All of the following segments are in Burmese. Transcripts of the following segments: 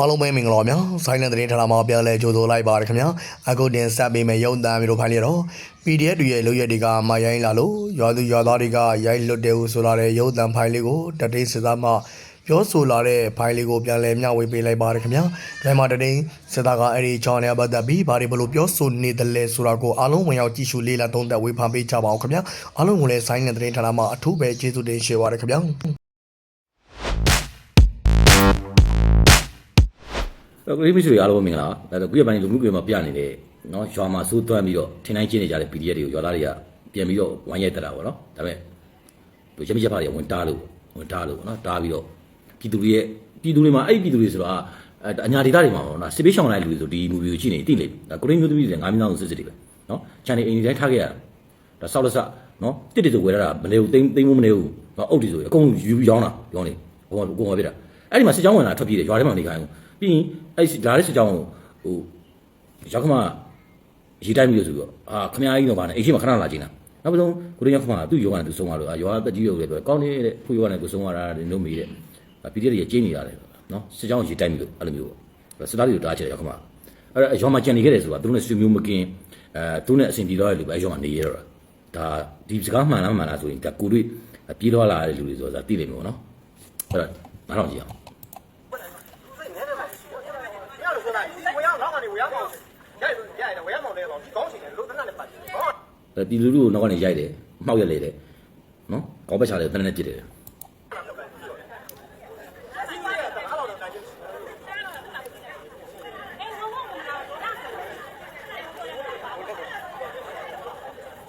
အားလုံးပဲမင်္ဂလာပါများဆိုင်းတဲ့သတင်းဌာနမှာပြန်လည်ကြိုဆိုလိုက်ပါရခင်ဗျာအခုတင်ဆက်ပေးမယ့်ရုံတမ်းမျိုးတို့ဖိုင်ရတော့ PDF တွေရဲ့လုပ်ရက်တွေကမရိုင်းလာလို့ရွာသူရွာသားတွေကရိုက်လွတ်တယ်ဟုဆိုလာတဲ့ရုံတမ်းဖိုင်လေးကိုတတိစစ်သားမှပြောဆိုလာတဲ့ဖိုင်လေးကိုပြန်လည်မျှဝေပေးလိုက်ပါရခင်ဗျာဒါမှတတိစစ်သားကအဲ့ဒီချောင်းနဲ့ပတ်သက်ပြီးဘာတွေဘလို့ပြောဆိုနေတယ်လဲဆိုတာကိုအားလုံးဝင်ရောက်ကြည့်ရှုလေ့လာသုံးသပ်ဝေဖန်ပေးကြပါအောင်ခင်ဗျာအားလုံးကိုလည်းဆိုင်းတဲ့သတင်းဌာနမှာအထူးပဲကျေးဇူးတင်ရှိပါရခင်ဗျာ အဲ့ကိုမိတ်ဆွေတွေအားလုံးပဲမင်္ဂလာပါဒါဆိုခုရပိုင်းလူမှုကွန်ရက်မှာပြနေတဲ့နော်ရွာမှာစိုးသွမ်းပြီးတော့ထင်တိုင်းကျင်းနေကြတဲ့ PDF တွေကိုရွာသားတွေကပြန်ပြီးတော့ဝိုင်းရိုက်တက်တာပေါ့နော်ဒါပေမဲ့သူရမိချက်ဖာတွေဝင်တားလို့ဝင်တားလို့နော်တားပြီးတော့ပြည်သူတွေရဲ့ပြည်သူတွေမှာအဲ့ဒီပြည်သူတွေဆိုတာအဲအညာဒေသတွေမှာပေါ့နော်စစ်ပေးရှောင်လိုက်လူတွေဆိုဒီမူဗီကိုကြည့်နေတိလိမ့်ဒါကိုရင်းမျိုးသမီးတွေငါးမင်းသားကိုစစ်စစ်တွေပဲနော်ချန်နေအိမ်တွေတိုင်းထားခဲ့ရတာဒါဆောက်လက်ဆနော်တစ်တစ်ဆိုဝယ်ရတာမနေဘူးတိမ့်တိမ့်မမနေဘူးနော်အုတ်တီဆိုအကုန်ယူပြီးရောင်းတာရောင်းနေဘုံကဘုံကပြတာအဲ့ဒီမှာစစ်ကြောင်းဝင်လာထွက်ပြေးတယ်ရွာထဲမှာနေခိုင်းဘူး ပြီးရင်အဲ့ဒီဒါလေးစစ်ကြောင်းကိုဟိုရောက်ခမရေးတိုင်းပြီလို့ဆိုပြီးတော့အာခမကြီးတော့ဗာနဲ့အိမ်ရှိမှာခဏလာချင်းတာနောက်ပြီးတော့ကိုရင်းရောက်ခမသူ့ယောဂနဲ့သူဆုံးသွားလို့အာယောဂတက်ကြီးရုပ်လေပြောကောင်းနေတဲ့ဖူယောဂနဲ့ကိုဆုံးသွားတာတွေလုံးမိတဲ့ပီဒီတွေကျင်းနေရတယ်နော်စစ်ကြောင်းရေးတိုင်းပြီလို့အဲ့လိုမျိုးပေါ့စစ်သားတွေကိုတားချတယ်ရောက်ခမအဲ့ဒါရောမှာကြံနေခဲ့တယ်ဆိုတာသူတို့နဲ့ဆွေမျိုးမကင်းအဲသူနဲ့အဆင်ပြေတော့တယ်လို့ပဲအဲ့ရောမှာနေရတော့တာဒါဒီစကားမှန်လားမှန်လားဆိုရင်ဒါကိုတွေ့ပြေးတော့လာတဲ့လူတွေဆိုတာသိလိမ့်မယ်ပေါ့နော်အဲ့တော့နားထောင်ကြည့်အောင် အဲပြည်လူလူကိုနောက်ကနေရိုက်တယ်မှောက်ရက်လေတယ်နော်ကောင်းပတ်ချတယ်တန်းနဲ့ပြစ်တယ်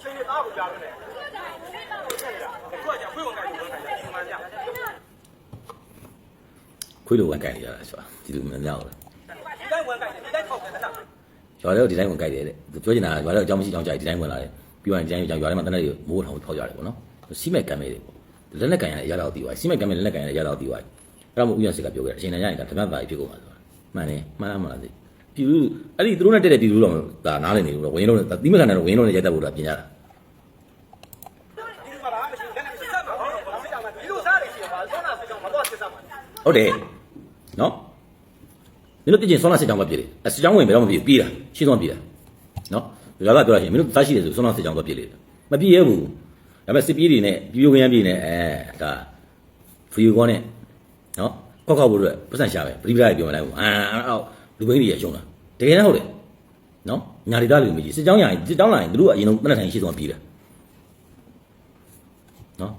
兄弟打不加入的，过奖会我干，我干，你们讲。 ခွေးလိုဝင်ကြိုက်နေကြတာဆိုတာဒီလိုမများဘူး 你再我干，你再掏钱的呢？ ရွာထဲကိုဒီတိုင်းဝင်ကြိုက်တယ်တဲ့သူပြောချင်တာကရွာထဲကိုအကြောင်းမရှိအကြောင်းကြိုက်ဒီတိုင်းဝင်လာတယ် ပြောရင်ကျန်ရွာထဲမှာတနက်တွေမိုးထောင်ထောက်ကြတယ်ပေါ့နော်စီးမဲ့ကံမဲတွေပေါ့လက်နဲ့ကံရရတော့တီးသွားစီးမဲ့ကံမဲလက်နဲ့ကံရရတော့တီးသွားအဲ့ဒါမှဥယျာဉ်စစ်ကပြောခဲ့တယ်အချိန်တန်ရရင်ဒါဓမ္မပါဖြစ်ကုန်မှာဆိုတာမှန်တယ်မှန်လားမလားသိပြည်သူအဲ့ဒီသူတို့နဲ့တက်တဲ့ပြည်သူတော့ဒါနားလည်နေလို့ဝင်လို့တီးမဲ့ကံနဲ့ဝင်လို့နဲ့ရက်တက်ဖို့လားပြင်ရတာဟုတ်တယ်နော်မင်းတို့တကြင်ဆောင်းလာစစ်ကြောင်းပဲပြည်တယ်အစစ်ကြောင်းဝင်ဘယ်တော့မှပြည်ပြေးတာရှင်းသွားပြေးတာနော် ဒါကပြောရရင်မင်းတို့သားရှိတယ်ဆိုဆွမ်းလာစစ်ကြောင်းပဲပြည်လေမပြေးရဘူးဒါပေမဲ့စစ်ပြေးတွေနဲ့ပြည်ပြခရမ်းပြေးနဲ့အဲဒါဖရီကောနဲ့နော်ခောက်ခောက်ဖို့အတွက်ပတ်စံရှာပဲပရိပရာပြောမလိုက်ဘူးအာအောက်လူဘိန်းတွေရရှုံးတာတကယ်လည်းဟုတ်တယ်နော်ညာဒေသလူမျိုးကြီးစစ်ကြောင်းရရင်စစ်ကြောင်းလာရင်တို့ကအရင်ဆုံးတနက်ထိုင်ရှင်းဆုံးပြေးတာနော်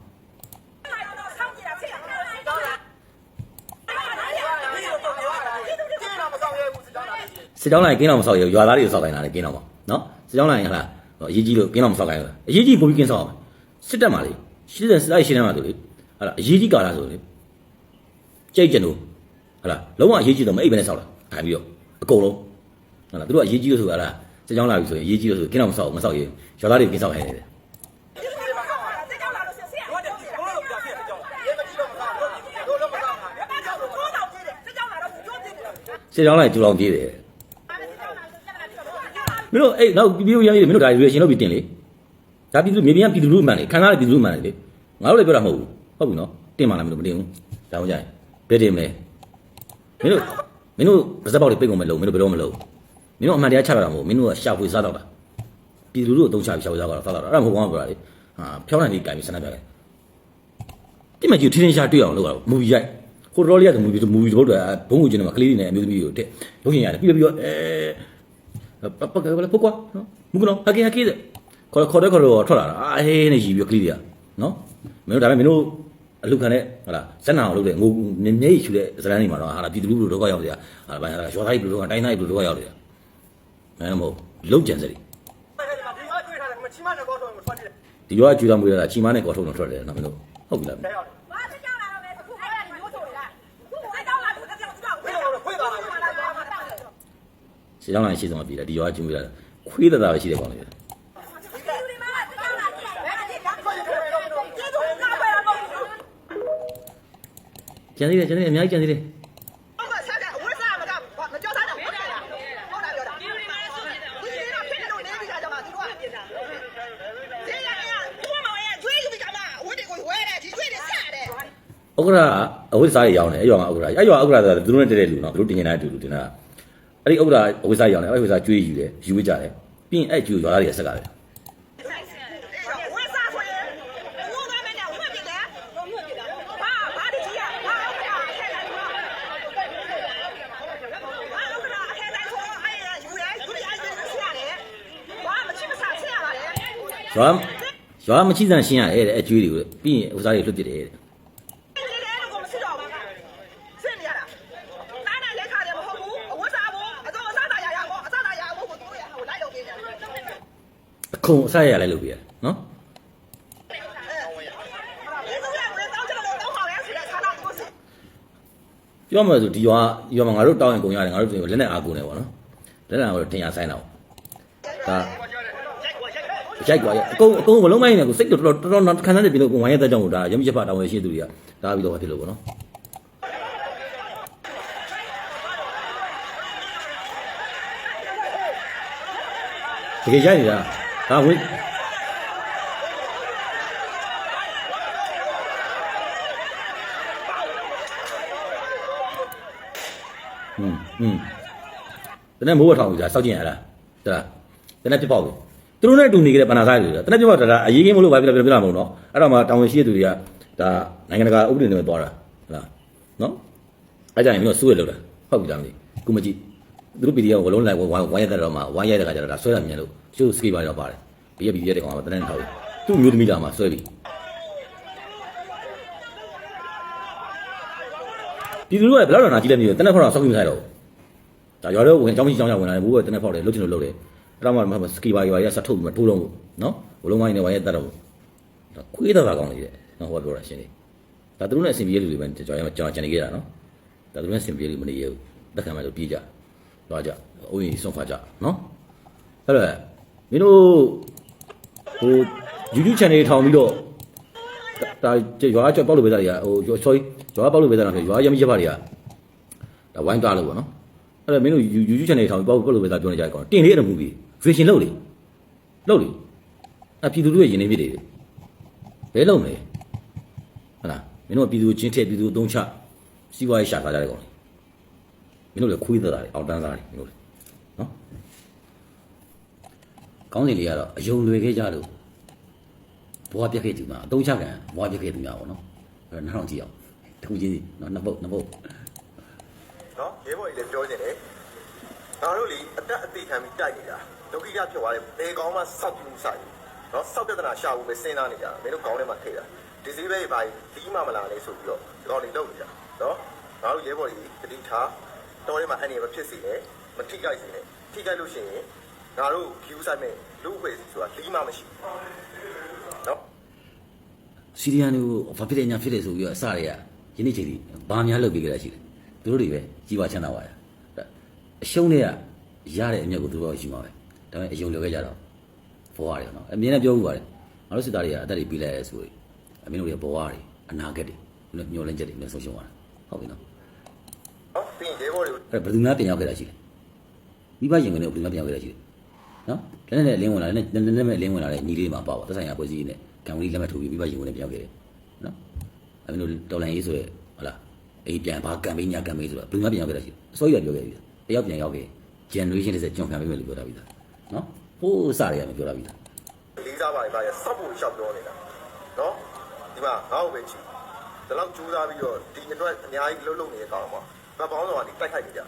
စစ်ကြောင်းလိုင်းကင်းအောင်မဆောက်ရရွာသားတွေကိုဆောက်ခိုင်းတာလေကင်းအောင်ပါနော် စစ်ကြောင်းလိုင်းဟလာအရေးကြီးလို့ကင်းအောင်မဆောက်ခိုင်းဘူးအရေးကြီးပုံပြီးကင်းဆောက်အောင်စစ်တက်မှာလေစစ်တက်စစ်လိုက်ရှင်းတယ်မှာသူလေဟလာအရေးကြီးကာလာဆိုလေကြိတ်ကျင်တို့ဟလာလုံးဝအရေးကြီးတော့မအိပ်ပဲနဲ့ဆောက်တာထိုင်ပြီးတော့အကုန်လုံးဟလာသူတို့အရေးကြီးလို့ဆိုဟလာစစ်ကြောင်းလာပြီဆိုရင်အရေးကြီးလို့ဆိုကင်းအောင်မဆောက်မဆောက်ရင်ရွာသားတွေကင်းဆောက်ခိုင်းတယ်စစ်ကြောင်းလိုက်ကျူလောင်ပြေးတယ် မင်းတို့အဲ့နောက်ပြည်ပြည်ရရေးမင်းတို့ဒါရွေးရှင်လုပ်ပြီးတင်လေဒါပြည်သူမြေပြင်ကပြည်သူလူအမှန်လေခံစားရပြည်သူလူအမှန်လေငါတို့လည်းပြောတာမဟုတ်ဘူးဟုတ်ပြီနော်တင်ပါလားမင်းတို့မတင်ဘူးဒါမှမဟုတ်ဘယ်တင်မလဲမင်းတို့မင်းတို့ပါဇက်ပေါက်တွေပိတ်ကုန်မလို့မင်းတို့ဘယ်တော့မလို့မင်းတို့အမှန်တရားချတာမဟုတ်မင်းတို့ကရှာဖွေစားတော့တာပြည်သူလူကိုအသုံးချပြီးရှာဖွေစားတော့စားတော့အဲ့ဒါမဟုတ်ဘူးကွာလေဟာဖြောင်းနိုင်ပြီးကြိုင်ပြီးစနပ်ပြတယ်တိမကြီးထင်းထင်းရှာတွေ့အောင်လုပ်ရအောင်မူကြီးရိုက်ဟိုတော်လေးကမူကြီးမူကြီးတို့တော့ဘုံကိုကျင်းမှာကလေးတွေနဲ့အမျိုးသမီးတွေကိုတက်လုပ်ရင်ရတယ်ပြီးတော့ပြီးတော့အဲ ပပကလည်းပုတ်ကွာနော်မူကနော်ဟကေဟကေခေါ်ခေါ်တော့ခေါ်တော့ထွက်လာတာအာဟေးနဲ့ရီပြီးကလေးတွေကနော်မင်းတို့ဒါပေမဲ့မင်းတို့အလူခံတဲ့ဟာလားဇက်နာအောင်လုပ်တဲ့ငိုမျက်မျက်ရည်ရှူတဲ့ဇလန်းတွေမှာတော့ဟာလားပြည်သူလူလူဒုက္ခရောက်နေတာဟာလားဘာလဲရွာသားကြီးလူဒုက္ခတိုင်းသားကြီးလူဒုက္ခရောက်နေတာမင်းမဟုတ်လုံးကြံစရိဒီရွာကျူတာမွေးတာချီမနဲ့ကော်ထုံတော့ထွက်တယ်နော်မင်းတို့ဟုတ်ပြီလား ရှင်းကြောင်းလိုက်ရှင်းဆုံးပြည်တယ်ဒီရွာကျူးရတာခွေးတသားပဲရှိတယ်ကောင်လေးကျန်သေးတယ်ကျန်သေးတယ်အများကြီးကျန်သေးတယ်ဥက္ကရာအဝိစားရရောင်းတယ်အဲ့ရောင်ကဥက္ကရာအဲ့ရောင်ဥက္ကရာဆိုတာသူတို့နဲ့တည်းတဲ့လူနော်သူတို့တင်နေတာတူတူတင်တာ အဲ့ဒီဥပဒါဝိစာရောင်းတယ်အဲ့ဝိစာကျွေးယူတယ်ယူဝေးကြတယ်ပြီးရင်အဲ့ကျွေးရွာသားတွေကဆက်ကတယ်ရွာရွာမချိစံရှင်းရဲတဲ့အကျွေးတွေကိုပြီးရင်ဥစားတွေလွတ်ပြစ်တယ်တဲ့ ခုံအဆက်ရလိုက်လို့ပြရနော်ပြောမှဆိုဒီရွာရွာမှာငါတို့တောင်းရင်ကုန်ရတယ်ငါတို့လက်နဲ့အားကိုးနေပါတော့လက်နဲ့အားကိုးတင်ရဆိုင်တော့ဒါရိုက်သွားရအကုန်အကုန်မလုံးမိုင်းနေကိုစိတ်တော်တော်တော်တော်ခံစားနေပြီလို့ကိုဝိုင်းရတဲ့ကြောင့်ဒါရမချက်ဖတောင်းရရှိသူတွေကဒါပြီးတော့ဖြစ်လို့ပေါ့နော်တကယ်ရိုက်နေတာ ဒါဝင်อืมอืมတနေ့မိုးဝထောင်ပြီလားစောက်ကျင်ရလားဒါတနေ့ပြပေါ့ပြီသူတို့နဲ့တူနေကြတဲ့ပဏာစားတွေတနေ့ပြပေါ့ဒါအရေးကြီးမလို့ဘာဖြစ်လဲပြလာမလို့နော်အဲ့တော့မှတောင်ဝင်ရှိတဲ့သူတွေကဒါနိုင်ငံတကာဥပဒေနဲ့သွားတာဟုတ်လားနော်အဲ့ကြရင်မင်းတို့စူးရလို့တာဟုတ်ပြီလားမသိကုမကြည့် သူတို့ PDF ကိုလုံးလိုက်ဝိုင်းဝိုင်းရတဲ့တော့မှဝိုင်းရတဲ့ခါကျတော့ဒါဆွဲတာမြင်လို့ကျိုးစကေးပါတော့ပါတယ်ဘေးက PDF တဲ့ကောင်ကတနေ့ထောက်သူ့မျိုးသမီးလာမှဆွဲပြီဒီလူကဘယ်တော့နာကြည့်လဲမသိဘူးတနေ့ဖောက်တော့စောက်ပြီးမဆိုင်တော့ဘူးဒါရွာတော့ဝင်အကြောင်းကြီးအကြောင်းကြောင့်ဝင်လာတယ်ဘိုးကတနေ့ဖောက်တယ်လုတ်ချင်လို့လုတ်တယ်အဲ့တော့မှစကီပါရွာရဆက်ထုတ်ပြီးမှထိုးလုံးလို့နော်ဘလုံးမိုင်းနဲ့ဝိုင်းရတတ်တော့ဒါခွေးတော့တာကောင်းနေတယ်နော်ဟိုကပြောတာရှင်းတယ်ဒါသူတို့နဲ့အဆင်ပြေလူတွေပဲကြော်ရမှာကြော်ချန်နေကြတာနော်ဒါသူတို့နဲ့အဆင်ပြေလူမနေရဘူးတက်ခံမဲ့လို့ပြေးကြ သွားကြအိုးရင်ဆုံးဖာကြနော်အဲ့တော့မင်းတို့ဟို YouTube channel ထောင်ပြီးတော့ဒါရွာကြောက်ပေါက်လို့ပဲသားတွေကဟို sorry ရွာပေါက်လို့ပဲသားတွေရွာရမချက်ပါတွေကဒါဝိုင်းသွားလို့ပေါ့နော်အဲ့တော့မင်းတို့ YouTube channel ထောင်ပေါ့ပေါ့လို့ပဲသာပြောနေကြတယ်ကောင်တင်လေးအဲ့လိုမူပြီး vision လုပ်လေလုပ်လေအပြည်သူတို့ရဲ့ယဉ်နေပြစ်တွေဘယ်လုပ်မလဲဟုတ်လားမင်းတို့ကပြည်သူကိုချင်းထည့်ပြည်သူကိုသုံးချစီးပွားရေးရှာထားကြတယ်ကောင် မင်းတို့လည်းခွေးသက်တာလေအောက်တန်းသားတွေမင်းတို့လေနော်ကောင်းစီလေးကတော့အယုံလွယ်ခဲ့ကြလို့ဘွားပြက်ခဲ့သူမှာအသုံးချကန်ဘွားပြက်ခဲ့သူများပေါ့နော်အဲ့တော့နောက်ကြည့်အောင်ထုံချင်းစီနော်နှစ်ပုတ်နှစ်ပုတ်နော်ရဲဘော်ကြီးလည်းပြောနေတယ်ငါတို့လေအတက်အသေးခံပြီးတိုက်နေတာဒုက္ခိကဖြစ်သွားတယ်ဘယ်ကောင်းမှစောက်ပြမှုဆိုင်နော်စောက်ပြဿနာရှာဖို့ပဲစဉ်းစားနေကြတာမင်းတို့ကောင်းထဲမှာထိတာဒီစည်းပဲဘာကြီးဒီမှမလာလဲဆိုပြီးတော့ဒီကောင်တွေလုပ်နေကြနော်ငါတို့ရဲဘော်ကြီးတတိထား တော်ထဲမှာအနေမဖြစ်စေနဲ့မထိကြိုက်စေနဲ့ထိကြိုက်လို့ရှိရင်ငါတို့ view ဆိုင်မဲ့လူ့ဝယ်စီဆိုတာဒီမှမရှိဘူးနော်စီရီယန်တွေကိုဘာဖြစ်တယ်ညာဖြစ်တယ်ဆိုပြီးတော့အစတွေကယနေ့ချိန်ထိဘာများလုပ်ပေးကြတာရှိတယ်သူတို့တွေပဲကြီးပွားချမ်းသာပါရအရှုံးတွေကရတဲ့အမြတ်ကိုသူတို့ကရှိမှာပဲဒါပေမဲ့အယုံလွယ်ခဲ့ကြတော့ဘဝတွေနော်အမြင်နဲ့ပြောဦးပါတယ်ငါတို့စစ်သားတွေကအသက်တွေပြီးလိုက်ရဲဆိုရင်အမင်းတို့ရဲ့ဘဝတွေအနာဂတ်တွေညှို့လင်းချက်တွေမျိုးဆုံးရှုံးသွားတာဟုတ်ပြီနော်နော် ပြီးရင်ရဲဘော်တွေကိုအဲ့ဘယ်သူများတင်ရောက်ခဲ့တာရှိလဲမိဘရင်ဝင်တွေကိုဘယ်သူများတင်ရောက်ခဲ့တာရှိလဲနော်လည်းနဲ့လင်းဝင်လာတယ်နဲ့နဲ့နဲ့လင်းဝင်လာတဲ့ညီလေးတွေမှာပါပါသက်ဆိုင်ရာပွဲစည်းနဲ့ကံဝီလက်မှတ်ထိုးပြီးမိဘရင်ဝင်တွေပြောင်းခဲ့တယ်နော်အမင်းတို့တော်လိုင်းရေးဆိုရဲဟုတ်လားအေးပြန်ဘာကံပေးညာကံပေးဆိုတာဘယ်သူများပြန်ရောက်ခဲ့တာရှိလဲအစိုးရပြောခဲ့ပြီတယောက်ပြန်ရောက်ခဲ့ generation တစ်စက်ကျွန်ခံပေးမယ်လို့ပြောတာပြီသားနော်ဟိုးစရရမယ်ပြောတာပြီသားလေးစားပါလေပါရစောက်ဖို့ရှောက်ပြောနေတာနော်ဒီမှာငါ့ကိုပဲချီဒီလောက်ကြိုးစားပြီးတော့ဒီအတွက်အများကြီးလှုပ်လှုပ်နေတဲ့ကောင်ပေါ့ ဗတ်ပေါင်းဆောင်ကဒီတိုက်ခိုက်နေကြတာ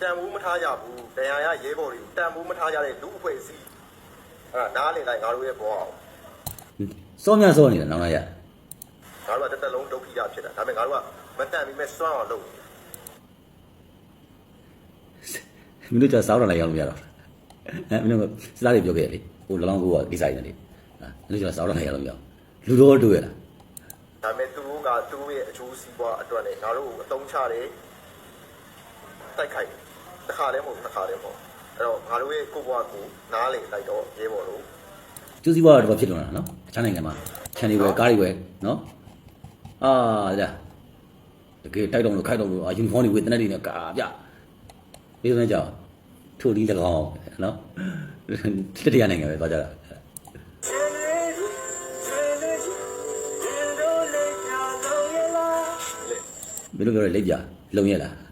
တန်ဖိုးမထားကြဘူးဒဏ်ရာရရဲဘော်တွေကိုတန်ဖိုးမထားကြတဲ့လူအဖွဲ့အစည်းအဲ့ဒါနားလည်လိုက်ငါတို့ရဲ့ဘောအောင်စောမြစောနေတယ်နောင်လိုက်ရငါတို့ကတစ်သက်လုံးဒုက္ခိတာဖြစ်တာဒါပေမဲ့ငါတို့ကမတန်ပြီးမဲ့စွန့်အောင်လုပ်မင်းတို့ကြစားရလိုက်ရအောင်မရတော့ဟမ်မင်းတို့စသားတွေပြောခဲ့လေဟိုလောင်းကိုကကိစ္စနေတယ်ဟာမင်းတို့ကြစားရလိုက်ရအောင်မရလူတော်တို့ရလားဒါပေမဲ့သူတို့ကသူတို့ရဲ့အကျိုးစီးပွားအတွက်လည်းငါတို့ကိုအသုံးချတယ် တိုက်ခိုက်တစ်ခါတည်းမဟုတ်တစ်ခါတည်းမဟုတ်အဲ့တော့ငါတို့ရဲ့ကိုယ့်ဘဝကိုနားလေလိုက်တော့ရဲဘော်တို့ကျူးစီးပွားတော့ဖြစ်လွန်တာနော်အခြားနိုင်ငံမှာခြံတွေဝယ်ကားတွေဝယ်နော်အာဒါတကယ်တိုက်တော့လို့ခိုက်တော့လို့အာယူနီဖောင်းတွေဝယ်တနက်တွေနဲ့ကာပြဒီလိုနဲ့ကြောက်ထိုလီ၎င်းနော်တတိယနိုင်ငံပဲသွားကြတာ我မင်းတို့ပြောတဲ့လက်ပြလုံရလား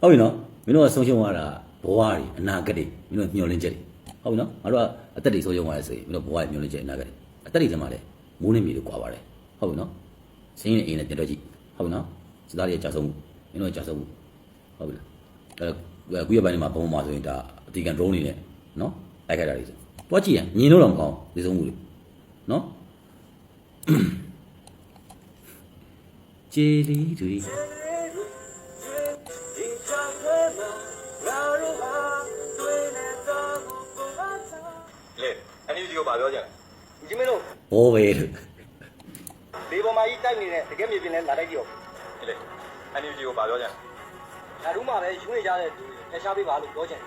ဟုတ်ပြီနော်မင်းတို့ကဆုံးရှုံးရတာဘဝတွေအနာဂတ်တွေမင်းတို့ညှော်လင့်ချက်တွေဟုတ်ပြီနော်ငါတို့ကအသက်တွေဆုံးရှုံးရတယ်ဆိုရင်မင်းတို့ဘဝတွေညှော်လင့်ချက်အနာဂတ်တွေအသက်တွေထဲမှာလည်းမိုးနေမြေတွေကွာပါတယ်ဟုတ်ပြီနော်စင်းရင်အိမ်နဲ့ပြန်တော့ကြည့်ဟုတ်ပြီနော်စသားတွေကြာဆုံးမှုမင်းတို့ကြာဆုံးမှုဟုတ်ပြီလားအဲကုရပိုင်းမှာဘုံမှာဆိုရင်ဒါအတီကန် drone နေနဲ့နော်တိုက်ခိုက်တာတွေဆိုတွားကြည့်ရင်မြင်လို့တော့မကောင်းဒီဆုံးမှုတွေနော်ဂျေလီတွေ ကိုပါပြောကြတယ်ဒီမင်းတို့ဘောပဲလို့လေပေါ်မှာကြီးတိုက်နေတဲ့တကယ်မြေပြင်နဲ့လာတိုက်ကြည့်ရောလေအဲ့ဒီဒီကိုပါပြောကြတယ်ဒါတို့မှပဲယူနေကြတဲ့သူထရှားပေးပါလို့ပြောချင်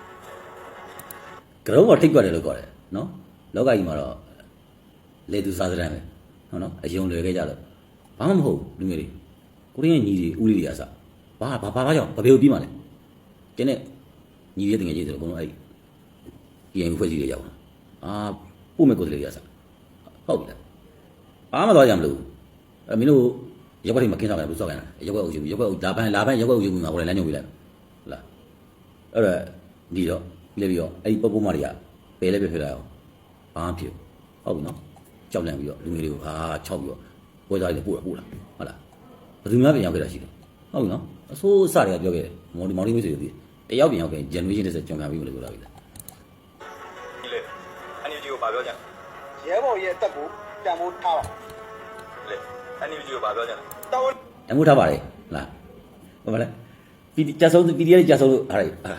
ကရုံးကထိတ်ကွက်တယ်လို့ခေါ်တယ်နော်လောကကြီးမှာတော့လေသူစားစရမ်းပဲဟုတ်နော်အယုံလွယ်ခဲ့ကြတော့ဘာမှမဟုတ်လူငယ်တွေကိုရင်းညီတွေဦးလေးတွေအစဘာဘာဘာဘာကြောင့်ဘာပေကိုပြီးမှလဲကျင်းတဲ့ညီတွေတငယ်ကြီးတွေဘုံလုံးအဲ့ဒီရင်ဖွဲ့စည်းတွေရောက်လာအာ ပို့မဲ့ကိုယ်တွေအစဟုတ်ပြီလားဘာမှသွားကြမလို့အဲမင်းတို့ရက်ွက်ထိမကင်းဆောင်ရဘူးစောက်ရတာရက်ွက်အုပ်ယူရက်ွက်လာပန်းလာပန်းရက်ွက်အုပ်ယူမှာဟိုလည်းလမ်းညွှန်ပြလိုက်ဟုတ်လားအဲ့ဒါဒီတော့လဲပြီးတော့အဲ့ဒီပုပ်ပုမတွေကပယ်လဲပြဖြစ်လာအောင်ဘာမှဖြစ်ဟုတ်ပြီနော်ကြောက်လန့်ပြီးတော့လူငယ်တွေကိုအာခြောက်ပြီးတော့ပွဲသားတွေပို့တာပို့လာဟုတ်လားဘယ်သူများပြန်ရောက်ခဲ့တာရှိတယ်ဟုတ်ပြီနော်အဆိုးအစတွေကပြောခဲ့တယ်မော်ဒီမော်ဒီမျိုးတွေပြီးတယောက်ပြန်ရောက်ခဲ့ generation တစ်ဆက်ကြုံရပြီလို့ပြောတာပြီလားဒီလေအဲ့ဒီဒီကို ပါပြောကြတယ်ရဲဘော်ရဲ့အသက်ကိုတန်ဖိုးထားပါလေအဲ့ဒီဒီကိုပါပြောကြတယ်တောင်းတမိုးထားပါတယ်ဟုတ်လားဟုတ်ပါလားပီကြဆုံးပီဒီရဲ့ကြဆုံးလို့ဟာဟာ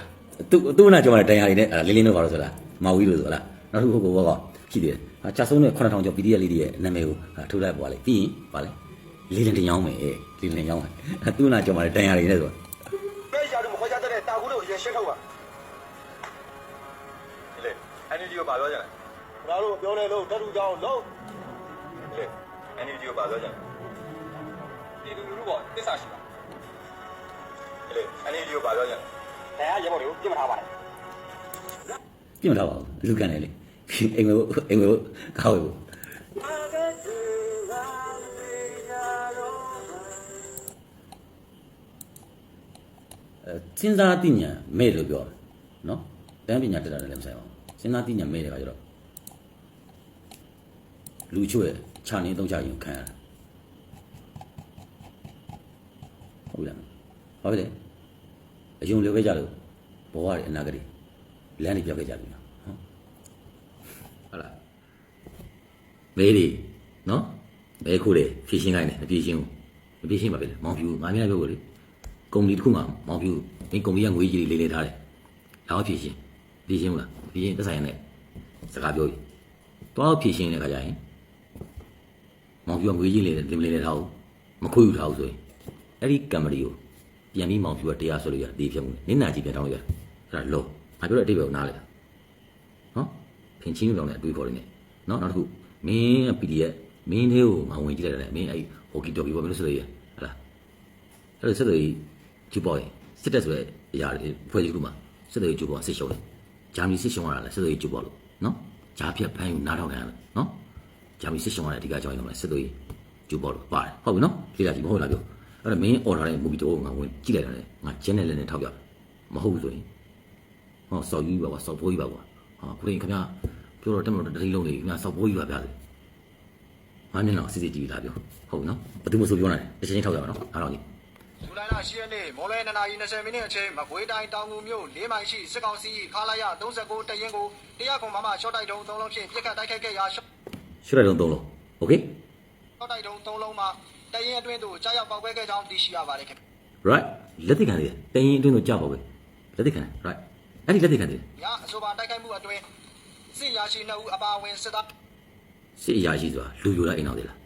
သူသူနာကြောင့်လည်းတန်ရာတွေနဲ့လင်းလင်းတို့ပါလို့ဆိုတာမာဝီလို့ဆိုလားနောက်တစ်ခုဟိုဘောကရှိသေးတယ်ဟာကြဆုံးတဲ့9000ကျော်ပီဒီရဲ့လေးတွေရဲ့နာမည်ကိုထိုးလိုက်ပွားလိုက်ပြီးရင်ပါလေလေးလင်းတင်ရောင်းမယ်လေးလင်းရောင်းမယ်သူနာကြောင့်လည်းတန်ရာတွေနဲ့ဆိုဘယ်ရာတို့မခေါ်ကြတဲ့တာကူးတို့ရရှင်းထုတ်ပါလေအဲ့ဒီဒီကိုပါပြောကြတယ် ငါတို့ပြောနေလို့တတူကြောင်းလုံးလေအဲ့ဒီဒီကိုပါပြောကြတယ်ဒီလူလူပေါ်တစ္ဆာရှိပါလေအဲ့ဒီဒီကိုပါပြောကြတယ်ဒါရရဲဘော်တွေကိုပြစ်မထားပါနဲ့ပြင်မထားပါဘူးလူကန်တယ်လေအိမ်ဝဲအိမ်ဝဲကောက်ဝဲအဲစဉ်းစားသိညာမဲ့လို့ပြောတယ်နော်တန်းပညာတက်တာလည်းမဆိုင်ပါဘူးစဉ်းစားသိညာမဲ့တယ်ကကြတော့ လူချွဲခြာနေတော့ချရင်ခံရတာဟုတ်လားဟုတ်ပြီလေအယုံလျော်ခဲ့ကြလို့ဘဝရဲ့အနာဂတ်တွေလမ်းတွေပြောက်ခဲ့ကြပြီနော်ဟုတ်လားမေးဒီနော်မဲခုလေဖြည့်ရှင်းလိုက်တယ်မဖြည့်ရှင်းဘူးမဖြည့်ရှင်းပါပဲလေမောင်ဖြူငါများပြောကိုလေကုမ္ပဏီတစ်ခုမှမောင်ဖြူမင်းကုမ္ပဏီကငွေကြီးတွေလေးလေးထားတယ်တော့ဖြည့်ရှင်းဖြည့်ရှင်းဘူးလားဖြည့်ရှင်းသက်ဆိုင်ရတဲ့စကားပြောပြီတော့ဖြည့်ရှင်းတဲ့ခါကျရင် မောင်ဖြူကငွေကြီးလေးလေးလေးထားဘူးမခွေးယူထားဘူးဆိုရင်အဲ့ဒီကံမရီကိုပြန်ပြီးမောင်ဖြူကတရားဆွလို့ရတေးဖြစ်မှုနင်းနာကြီးပြန်တောင်းလို့ရအဲ့ဒါလောငါပြောတဲ့အတိတ်ပဲကိုနားလေနော်ဖင်ချင်းလောင်တဲ့အတွေးခေါ်နေတယ်နော်နောက်တစ်ခုမင်း PDF မင်းသေးကိုငါဝင်ကြည့်လိုက်တယ်မင်းအဲ့ဟိုကီတော်ဘီဘောမင်းလို့ဆိုရဟလားအဲ့လိုစစ်တွေဂျူပေါ်ရင်စစ်တက်ဆိုတဲ့အရာတွေဖွဲ့စည်းခုမှာစစ်တွေဂျူပေါ်ဆစ်ရှုံးတယ်ဂျာမနီဆစ်ရှုံးရတာလဲစစ်တွေဂျူပေါ်လို့နော်ဂျာဖြတ်ဖမ်းယူနားထောင်ခံရတယ်နော် ဂျာမနီဆစ်ရှုံးရတဲ့အဓိကအကြောင်းရင်းကလည်းစစ်တွေဂျူပေါ်လို့ပါတယ်ဟုတ်ပြီနော်လေးလာကြည့်မဟုတ်လားပြောအဲ့တော့မင်း order တဲ့ movie တော့ငါဝင်ကြည့်လိုက်တာလေငါကျင်းတဲ့လက်နဲ့ထောက်ပြမဟုတ်ဘူးဆိုရင်ဟောစော်ယူပါကွာစော်ဖိုးကြီးပါကွာဟာခုရင်ခင်ဗျာပြောတော့တက်မလို့တတိလုံးနေခင်ဗျာစော်ဖိုးကြီးပါဗျာလေငါမျက်နှာစစ်စစ်ကြည့်လာပြောဟုတ်ပြီနော်ဘယ်သူမှဆိုပြောနိုင်တယ်တစ်ချိန်ချင်းထောက်ရပါနော်အားလုံးကြီးဇူလိုင်လ10ရက်နေ့မော်လဲ2နာရီ20မိနစ်အချိန်မကွေးတိုင်းတောင်ငူမြို့၄မိုင်ရှိစစ်ကောင်စီခါလာရ39တရင်ကိုတရားခွန်မမရှော့တိုက်တုံး3လုံးဖြင့်ပြစ်ခတ်တိုက်ခိုက်ခဲ့ရာ ရှော့ ရှုရတဲ့သုံးလုံးโอเค တိုက်တုံး3လုံးမှာတရင်အတွင်းသို့ကြားရောက်ပောက်ကွဲခဲ့ကြောင်းသိရှိရပါတယ်ခင် right လက်သိခံတယ်တရင်အတွင်းတော့ကြောက်ပါပဲလက်သိခံတယ် right အဲ့ဒီလက်သိခံတယ် ဗျာအဆိုပါတိုက်ခိုက်မှုအတွင်းစစ်ရာရှိ2ဦးအပါအဝင်စစ်သား စစ်အရာရှိဆိုတာလူယူလိုက်အိမ်အောင်တယ်လား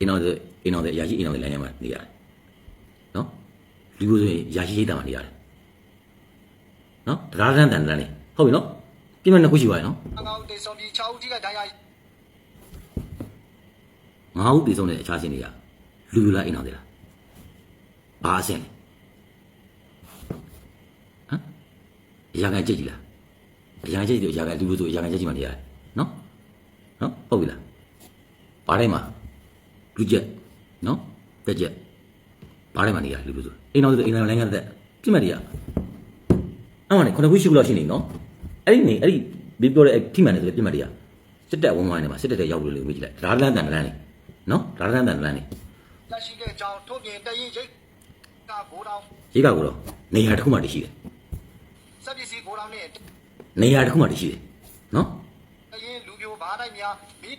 အိမ်အောင်တယ်အိမ်အောင်တယ်အရာရှိအိမ်အောင်တယ်လမ်းရမှာနေရတယ်နော်လူယူဆိုရင်အရာရှိရိတ်တာမှာနေရတယ်နော်တရားရန်တန်တန်နေဟုတ်ပြီနော်ပြင်မနှစ်ခုရှိပါရဲ့နော် အကောင်တေဆုံးပြီး6ဦးကြီးကဒဏ်ရာ ငါးဦးပြည်ဆုံးတဲ့အခြားရှင်တွေကလူယူလိုက်အိမ်အောင်တယ်လားဘာအဆင်လဲဟမ်အရာကန်ကြည့်ကြည့်လားအရာချက်တွေအရာကလူလူဆိုအရာချက်ကြီးမှနေရတယ်နော်နော်ဟုတ်ပြီလားဘာတိုင်းမှာလူချက်နော်တက်ချက်ဘာတိုင်းမှာနေရလူလူဆိုအိမ်တော်ဆိုအိမ်တော်လည်းငါတက်ပြစ်မှတ်တွေကအဲ့မှာနေခုနကရှိခုလောက်ရှိနေနော်အဲ့ဒီနေအဲ့ဒီဒီပြောတဲ့ထိမှန်တယ်ဆိုတဲ့ပြစ်မှတ်တွေကစစ်တက်ဝန်းဝိုင်းနေမှာစစ်တက်တဲ့ရောက်လို့လေမေးကြည့်လိုက်ဒါလန်းတန်လန်းနေ နော်ဒါလန်းတန်လန်းနေလက်ရှိတဲ့ကြောင်းထုတ်ပြင်တရင်ရိတ်ကဂိုးတောင်ရေးကကိုတော့နေရာတစ်ခုမှတည်ရှိတယ်စက်ပစ္စည်းဂိုးတောင်နဲ့နေရာတစ်ခုမှတည်ရှိတယ်နော်တရင်လူပြိုဘာတိုင်းများမိ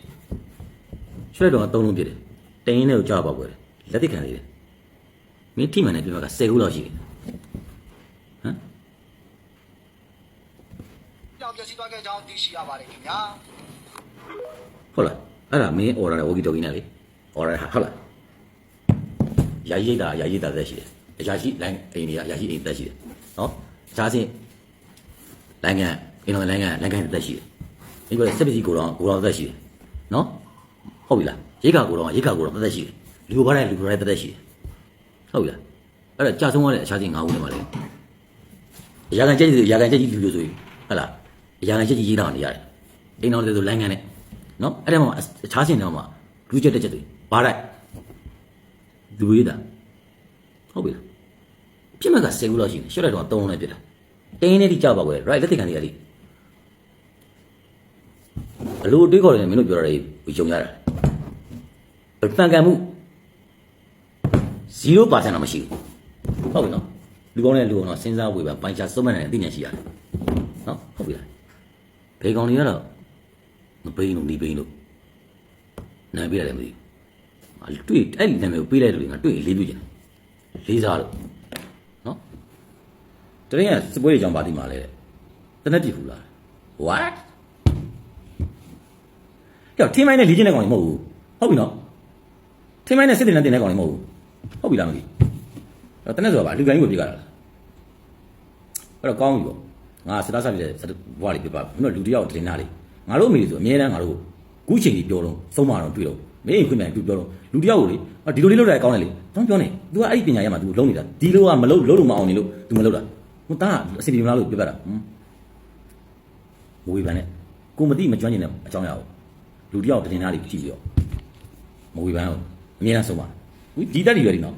ရွှဲတော့အသုံးလုံးပြစ်တယ်တင်ရင်းနဲ့ကိုကြောက်ပါကွယ်လက်သိခံနေတယ်မင်းထိမှန်တဲ့ပြမက10ခုလောက်ရှိတယ်ဟမ်ကြောင်ပျက်စီးသွားခဲ့ကြောင်းသိရှိရပါတယ်ခင်ဗျာဟုတ်လားအဲ့ဒါမင်း order နဲ့ walkie talkie နဲ့လေ order ဟာဟုတ်လားယာယီရိတ်တာယာယီရိတ်တာသက်ရှိတယ်အရာရှိလိုင်းအိမ်တွေကယာယီအိမ်သက်ရှိတယ်နော်အခြားချင်းလိုင်းကန်အင်းတော်လိုင်းကန်လိုင်းကန်သက်ရှိတယ်ဒီကစက်ပစ္စည်းကိုတော့ကိုတော့သက်ရှိတယ်နော်ဟုတ်ပြီလားရိတ်ကကိုတော့ရိတ်ကကိုတော့သက်ရှိတယ်လူဘာတိုင်းလူဘာတိုင်းသက်ရှိတယ်ဟုတ်ပြီလားအဲ့ဒါကြာဆုံးရတဲ့အခြားချင်း၅ဦးနေပါလေအရာကန်ချက်ကြီးအရာကန်ချက်ကြီးလူလို့ဆိုရင်ဟုတ်လားအရာကန်ချက်ကြီးရေးတော့နေရတယ်အိမ်တော်လည်းဆိုလိုင်းကန်နဲ့နော်အဲ့ဒါမှအခြားချင်းတော့မှလူချက်တက်ချက်တွေ ဘာတိုင်းလူရေးတာဟုတ်ပြီလားပြစ်မှတ်က10ခုလောက်ရှိတယ်ရှေ့လိုက်တော့3လုံးနဲ့ပြစ်တာတင်းနေတိကြောက်ပါကွယ် right လက်သိခံနေရသည်အလိုအတွေးခေါ်တယ်မင်းတို့ပြောရတယ်ယုံရတာပန်ကန်မှု0%တော့မရှိဘူးဟုတ်ပြီနော်လူကောင်းတဲ့လူကောင်းတော့စဉ်းစားဝေဖန်ပိုင်းခြားစုံမနိုင်တဲ့အသိဉာဏ်ရှိရတယ်နော်ဟုတ်ပြီလားဘေကောင်တွေကတော့မပိန်းလို့နေပိန်းလို့နိုင်ပြရတယ်မသိဘူး တွေ့အဲ့ဒီနာမည်ကိုပေးလိုက်လို့ငါတွေ့လေးပြကြတယ်လေးစားလို့နော်တရင်ကစပွဲတွေကြောင့်ပါတိမာလဲတနက်ပြစ်ဘူးလား what ကြောက်ထင်းမိုင်းနဲ့လေးချင်းတဲ့ကောင်တွေမဟုတ်ဘူးဟုတ်ပြီနော်ထင်းမိုင်းနဲ့စစ်တင်နဲ့တင်တဲ့ကောင်တွေမဟုတ်ဘူးဟုတ်ပြီလားမသိဘူးတနက်ဆိုတာဗာလူကိုင်းကိုပြေးကြတာလားအဲ့တော့ကောင်းပြီပေါ့ငါစတားစားပြတဲ့ဘွားလေးပြပါမင်းတို့လူတယောက်တင်တာလေငါတို့အမေဆိုအမြဲတမ်းငါတို့ခုချိန်ကြီးပြောတော့သုံးမတော့တွေ့တော့ မင်းခွင့်နိုင်သူပြောတော့လူတယောက်ကိုလေဒီလိုလေးလုပ်တာကောင်းတယ်လေတော့ပြောနေ तू ကအဲ့ဒီပညာရမှာ तू လုံးနေတာဒီလိုကမလုံးလုံးလို့မအောင်နေလို့ तू မလုံးတာဟိုတာအစီအပြေမလားလို့ပြပြတာဟမ်မဝေးပါနဲ့ကိုမသိမကျွမ်းကျင်တဲ့အကြောင်းအရာကိုလူတယောက်တင်တာလေးကြည့်ပြီးတော့မဝေးပါဘူးအမြဲတမ်းဆုံးပါဒီတက်တွေရွယ်ဒီနော်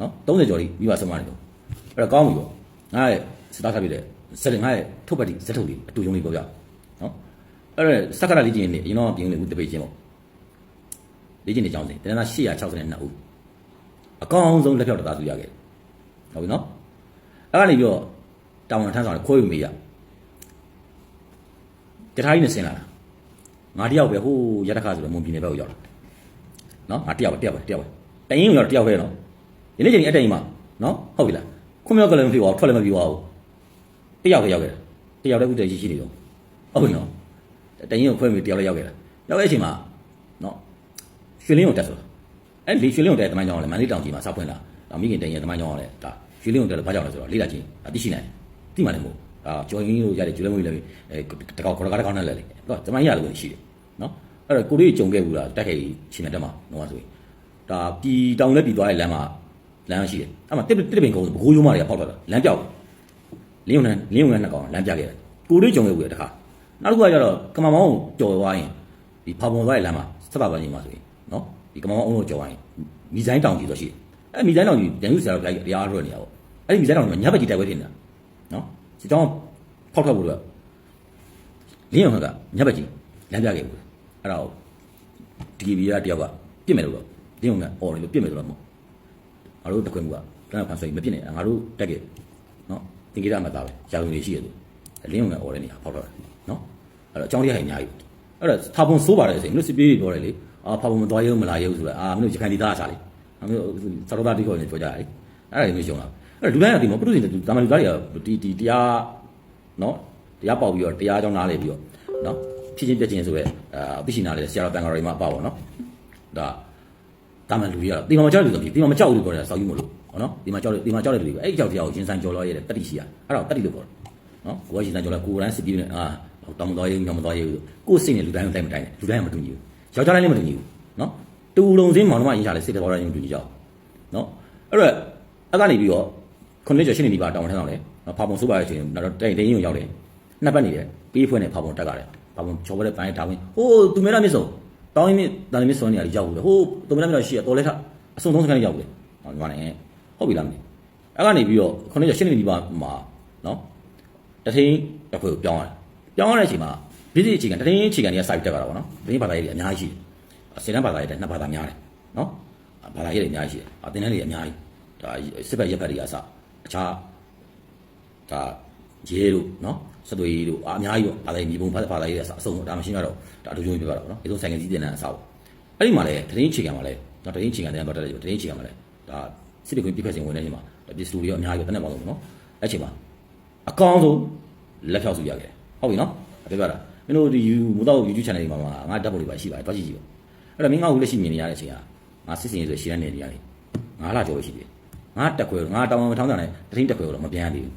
နော်30ကျော်လေးပြီးပါဆုံးပါတယ်တော့အဲ့တော့ကောင်းပြီပေါ့ငါရဲ့စတားခပ်ပြတဲ့စက်ငါရဲ့ထုတ်ပတ်ဒီစက်ထုတ်လေးအတူယုံလေးပြောပြနော်အဲ့ဒါစက္ကရာလေးကျင်းနေအရင်တော့ပြင်လေဦးတပိတ်ချင်းပေါ့ လေးကျင်းနေကြောင်းစင်တနင်္လာ862ဦးအကောင်းဆုံးလက်ဖြောက်တသားစုရခဲ့တယ်ဟုတ်ပြီနော်အဲ့ကနေပြီးတော့တောင်ဝန်ထမ်းဆောင်ခွဲယူမေးရတထားကြီးနဲ့ဆင်းလာတာငါတယောက်ပဲဟိုးရတခါဆိုတော့မွန်ပြည်နယ်ဘက်ကိုရောက်လာနော်ငါတယောက်ပဲတယောက်ပဲတယောက်ပဲတရင်ကိုရောက်တယောက်ပဲနော်ဒီနေ့ချိန်အတက်ကြီးမှာနော်ဟုတ်ပြီလားခွန်မြောက်ကလည်းမဖြစ်ပါဘူးထွက်လည်းမပြေပါဘူးတယောက်ပဲရောက်ခဲ့တာတယောက်တည်းဥတည်ရှိရှိနေတော့ဟုတ်ပြီနော်တရင်ကိုခွဲပြီးတယောက်လည်းရောက်ခဲ့တာရောက်တဲ့အချိန်မှာနော် ရွှေလင်းကိုတက်ဆိုတာအဲ့လေရွှေလင်းကိုတက်တဲ့တမိုင်းကြောင်းကလည်းမန္တလေးတောင်ကြီးမှာစဖွင့်လာဒါမိခင်တရင်တမိုင်းကြောင်းကလည်းဒါရွှေလင်းကိုတက်လို့ဘာကြောင့်လဲဆိုတော့လေးလာချင်းအသိရှိနိုင်သိမှလည်းမဟုတ်ဒါကျော်ရင်းတို့ရတယ်ကျွဲမွေးလည်းအဲတကောက်ခေါ်တကားတကောက်နဲ့လဲလေတော့တမိုင်းရလို့ရှိတယ်နော်အဲ့တော့ကိုလေးကြုံခဲ့ဘူးလားတက်ခဲ့ချင်းတက်မှာတော့ဆိုရင်ဒါပြည်တောင်နဲ့ပြည်သွားတဲ့လမ်းမှာလမ်းရှိတယ်အဲ့မှာတစ်တစ်ပင်ကုန်းဘကိုးရုံးမတွေကပေါက်တော့တာလမ်းပြောက်လင်းုံနဲ့လင်းုံနဲ့နှစ်ကောင်လမ်းပြခဲ့တယ်ကိုလေးကြုံခဲ့ဘူးတခါနောက်တစ်ခုကကျတော့ကမမောင်းကိုကြော်သွားရင်ဒီဖောင်ပုံသွားတဲ့လမ်းမှာစက်ပါပါကြီးမှာဆိုရင် နော်ဒီကမမောင်းအုံးကိုကြော်သွားရင်မီဇိုင်းတောင်ကြီးတော့ရှိတယ်အဲ့မီဇိုင်းတောင်ကြီးရန်ယူဆရာတို့တရားရွှဲနေရပါအဲ့ဒီမီဇိုင်းတောင်ကြီးညဘက်ကြီးတိုက်ပွဲထင်တာနော်ဒီတောင်ဖောက်ထွက်ဖို့တော့လင်းုံကညဘက်ကြီးလမ်းပြခဲ့ဘူးအဲ့ဒါဒီကီဗီကတယောက်ကပြစ်မယ်လို့တော့လင်းုံကအော်နေလို့ပြစ်မယ်ဆိုတော့မဟုတ်ငါတို့တခွင်ကတန်းဖန်ဆိုရင်မဖြစ်နဲ့ငါတို့တက်ခဲ့နော်တင်ကြတာမှသားပဲရာဇဝင်တွေရှိရတယ်အလင်းုံနဲ့អော်တဲ့နေရာဖောက်တော့တယ်နော်အဲ့တော့အကြောင်းတရားဟိအများကြီးအဲ့တော့ဖာပုံစိုးပါတယ်ဆိုရင်မင်းတို့စစ်ပြေးပြောတယ်လေ အာဖာပုံမသွားရုံမလာရုံဆိုတော့အာမင်းတို့ရခိုင်ဒေသအစားလေအမင်းတို့သရောတာတိခေါ်နေပြောကြတယ်အဲ့ဒါတွေမျိုးရှုံတာအဲ့တော့လူတိုင်းကဒီမှာပုထုဇဉ်တာမန်လူသားတွေကဒီဒီတရားနော်တရားပေါက်ပြီးတော့တရားကြောင်းနားလေပြီးတော့နော်ဖြစ်ချင်းပြက်ချင်းဆိုရဲအာအသိရှိနာလေဆရာတော်တန်ဃာတော်တွေမှာပေါ့နော်ဒါတာမန်လူကြီးကတော့ဒီမှာမကြောက်လို့ဆိုပြီးဒီမှာမကြောက်လို့ပြောတယ်စောက်ကြီးမို့လို့ဟောနော်ဒီမှာကြောက်လို့ဒီမှာကြောက်တဲ့လူတွေပဲအဲ့ဒီကြောက်တရားကိုရင်ဆိုင်ကြော်လို့ရတဲ့တတိရှိရအဲ့ဒါကိုတတိလို့ပြောတယ်နော်ကိုကရင်ဆိုင်ကြော်လို့ကိုယ်တိုင်းစစ်ပြီးနေအာတောင်းမတော်ရေးတောင်းမတော်ရေးကိုယ်စိတ်နဲ့လူတိုင်းတိုင်းမတိုင်းလူတိုင်းမတူညီဘူး ယောက်ျားတိုင်းလည်းမတူညီဘူးနော်တူလုံးစင်းမောင်နှမရင်ချလဲစိတ်တော်တိုင်းမတူညီကြဘူးနော်အဲ့တော့အကနေပြီးတော့ခုနှစ်ကျော်ရှင်းနေပြီပါတောင်းထမ်းဆောင်တယ်နော်ဖာပုံစိုးပါရဲ့အချိန်တော့တိုင်တင်းရင်ရောက်တယ်နှစ်ပတ်နေတယ်ပေးဖွဲ့နဲ့ဖောက်ပုံတက်ကြတယ်ဖောက်ပုံချော်ပွဲတဲ့ပိုင်းတာဝင်ဟိုးသူမဲရမြစ်စုံတောင်းရင်မြစ်တာလမြစ်စုံနေရာကြီးရောက်ဘူးလေဟိုးသူမဲရမြစ်တော့ရှိရတော်လဲထအစုံဆုံးစကန်ရောက်ဘူးလေဟောညီမနဲ့ဟုတ်ပြီလားမသိအဲ့ကနေပြီးတော့ခုနှစ်ရက်ရှင်းနေပြီပါမှာနော်တထင်းတစ်ခွေကိုပြောင်းရတယ်ပြောင်းရတဲ့အချိန်မှာ ဘီစီအခြေခံတထင်းအခြေခံတွေကစိုက်တက်ကြတာပေါ့နော်တထင်းဘာသာရေးတွေအများကြီးရှိတယ်စေတန်းဘာသာရေးတွေနှစ်ဘာသာများတယ်နော်ဘာသာရေးတွေအများကြီးရှိတယ်အတင်းတန်းတွေအများကြီးဒါစစ်ဘက်ရက်ဘက်တွေအစအခြားဒါရဲတို့နော်စသွေးကြီးတို့အာအများကြီးပေါ့ဘာသာရေးမြေပုံဖတ်ဖာသာရေးအစအစုံဒါမှရှင်းရတော့ဒါအတူတူပြပါတော့နော်ဒီလိုဆိုင်ကကြီးတင်တဲ့အစားပေါ့အဲ့ဒီမှာလည်းတရင်ချီကန်မှာလည်းနော်တရင်ချီကန်တဲ့တော့တက်တယ်တရင်ချီကန်မှာလည်းဒါစစ်တေခွင့်ပြည့်ဖက်စင်ဝင်နေချိန်မှာဒါပစ္စတိုတွေရောအများကြီးပဲတနက်ပါလို့နော်အဲ့ချိန်မှာအကောင်းဆုံးလက်ဖြောက်စုရခဲ့ဟုတ်ပြီနော်ပြောပြတာ မင်းတို့ဒီ you မိုးတော့ YouTube channel တွေမှာငါဓာတ်ပုံတွေပါရှိပါတယ်တွားကြည့်ကြည့်ပါအဲ့တော့မင်းငါ့ကိုလက်ရှိမြင်နေရတဲ့အချိန်ကငါစစ်စင်ရေးဆိုရှင်းနေနေရတယ်ငါလာကြော်ပဲရှိတယ်ငါတက်ခွဲငါတောင်းမထောင်းကြတယ်တရင်တက်ခွဲတော့မပြန်သေးဘူး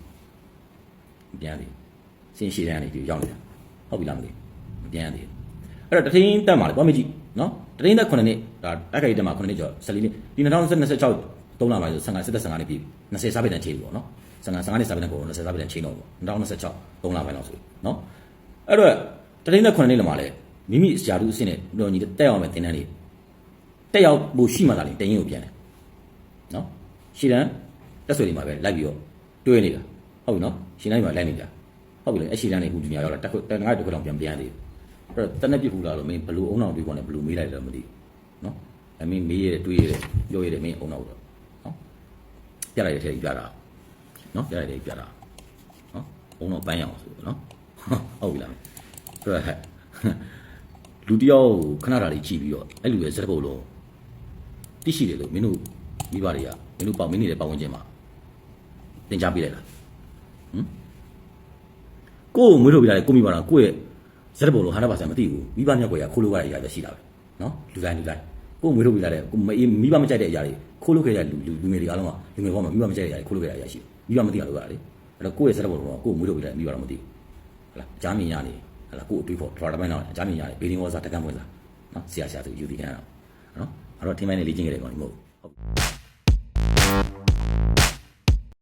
မပြန်သေးဘူးစင်ရှိတဲ့ကနေဒီရောက်နေတာဟုတ်ပြီလားမသိဘူးမပြန်သေးဘူးအဲ့တော့တထင်းတက်မှာလေသွားမကြည့်နော်တထင်းတက်9နှစ်ဒါတက်ခိုက်တက်မှာ9နှစ်ကျော်14နှစ်ဒီ2026 3လပိုင်းဆို55 75နှစ်ပြီ20စားပိတ်တန်ချိန်ပေါ့နော်55 55နှစ်စားပိတ်တန်ကို20စားပိတ်တန်ချိန်တော့ပေါ့2026 3လပိုင်းလောက်ဆိုနော် အဲ့တော့တထင်းတက်9နှစ်လမှာလေမိမိဇာတုအစ်စ်နဲ့တော်ညီတက်အောင်မယ်တင်တန်းလေးတက်ရောက်ဖို့ရှိမှသာလေတင်ရင်ကိုပြန်တယ်နော်ရှီတန်းတက်ဆွေတွေမှာပဲလိုက်ပြီးတော့တွေးနေတာဟုတ်ပြီနော်ရှီတန်းတွေမှာလိုက်နေတာဟုတ်ပြီလေအရှီတန်းတွေဟူဒီညာရောက်လာတက်ခွတက်ငါ့တခွတော့ပြန်ပြန်သေးတယ်အဲ့တော့တနက်ပြစ်ဖူလာလို့မင်းဘလူးအုံအောင်တွေးကောနဲ့ဘလူးမေးလိုက်တယ်မသိဘူးနော်အမင်းမေးရတွေးရပြောရမင်းအုံအောင်တော့နော်ပြလိုက်တဲ့ထဲကြီးပြတာနော်ပြလိုက်တဲ့ကြီးပြတာနော်အုံတော့ပန်းရအောင်ဆိုနော် ဟုတ်ပြီလားအဲ့တော့ဟဲ့လူတယောက်ခဏတာလေးကြည့်ပြီးတော့အဲ့လူရဲ့စက်ပုတ်လုံးတိရှိတယ်လို့မင်းတို့မိဘတွေကမင်းတို့ပေါ့မင်းနေတဲ့ပတ်ဝန်းကျင်မှာသင်ကြားပေးလိုက်လားဟမ်ကိုယ်ကိုမွေးထုတ်ပြလိုက်ကိုမိဘလားကိုယ့်ရဲ့စက်ပုတ်လုံး100%မသိဘူးမိဘမြောက်ကွယ်ကခိုးလို့ရတဲ့အရာတွေရှိတာပဲနော်လူတိုင်းလူတိုင်းကိုယ်မွေးထုတ်ပြလိုက်တဲ့ကိုမအေးမိဘမကြိုက်တဲ့အရာတွေခိုးလို့ခဲ့တဲ့လူလူငယ်တွေအားလုံးကလူငယ်ဘောမှာမိဘမကြိုက်တဲ့အရာတွေခိုးလို့ခဲ့တဲ့အရာရှိတယ်မိဘမသိတာလို့ရတယ်အဲ့တော့ကိုယ့်ရဲ့စက်ပုတ်လုံးကကိုယ်မွေးထုတ်ပြလိုက်မိဘတော့မသိဘူးဟ လာအကြမ်းမြင်ရနေဟလာကိုယ်အတွေးဖို့ထော်တမိုင်းတော့အကြမ်းမြင်ရတယ်ဘေးဒင်းဝါစာတကန်းပွင့်စာနော်ဆရာဆရာသူယူတည်ခံရအောင်နော်အဲ့တော့ထင်းမိုင်းနေလေ့ကျင့်ခဲ့တယ်ကောင်ဒီမဟုတ်